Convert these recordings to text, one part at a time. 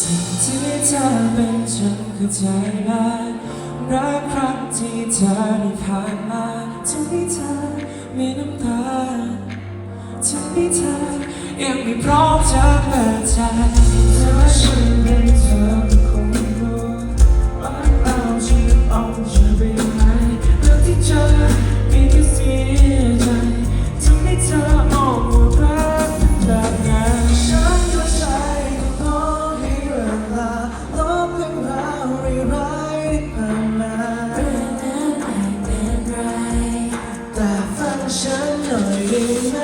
สิ่งที่เธอเป็นฉันเข้าใจร้ายรักครั้งที่เธอได้ผ่านมาทำให้เธอมีน้ำตาทำให้เธอยังไม่พร้อมจะเปิดใจเธอฉันเป็นเธอ ฉันหน่อยได้ไหม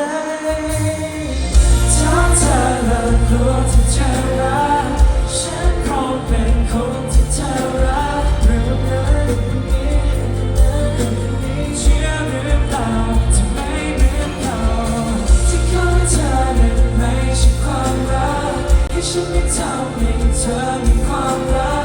ถ้าเธอเลิกกลัวที่จะรักฉันพร้อมเป็นคนที่เธอรักเรื่องนั้นคนนี้คนนี้เชื่อหรือเปล่าจะไม่เหมือนเราที่เขาให้เธอนั้นไม่ใช่ความรักให้ฉันได้ทำให้เธอมีความรัก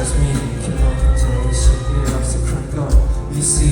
Trust me แค่ลองเข้าใจว่าฉันได้รับสักครั้งก่อน You see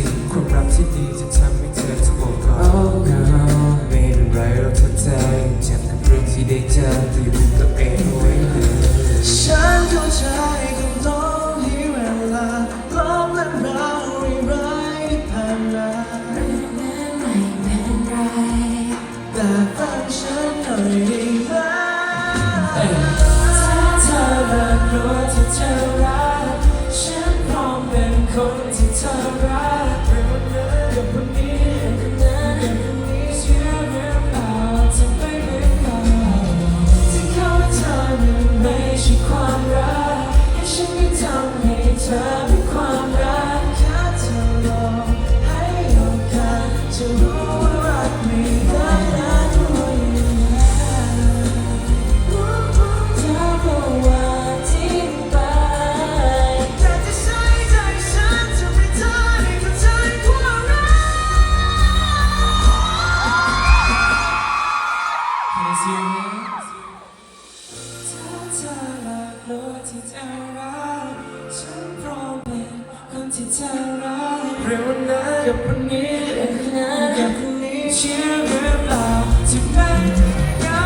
Can I see your hands? ถ้าเธอเลิกกลัวที่จะรักฉันพร้อมเป็นคนที่เธอรักเรื่องวันนั้กับวันนี้นะกับคนนี้เชื่อหรือเปล่าจะไม่เหงา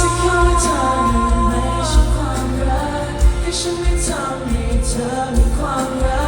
ที่เขาให้เธอนั้นไม่ใช่ความรักให้ฉันได้ทำให้เธอมีความรัก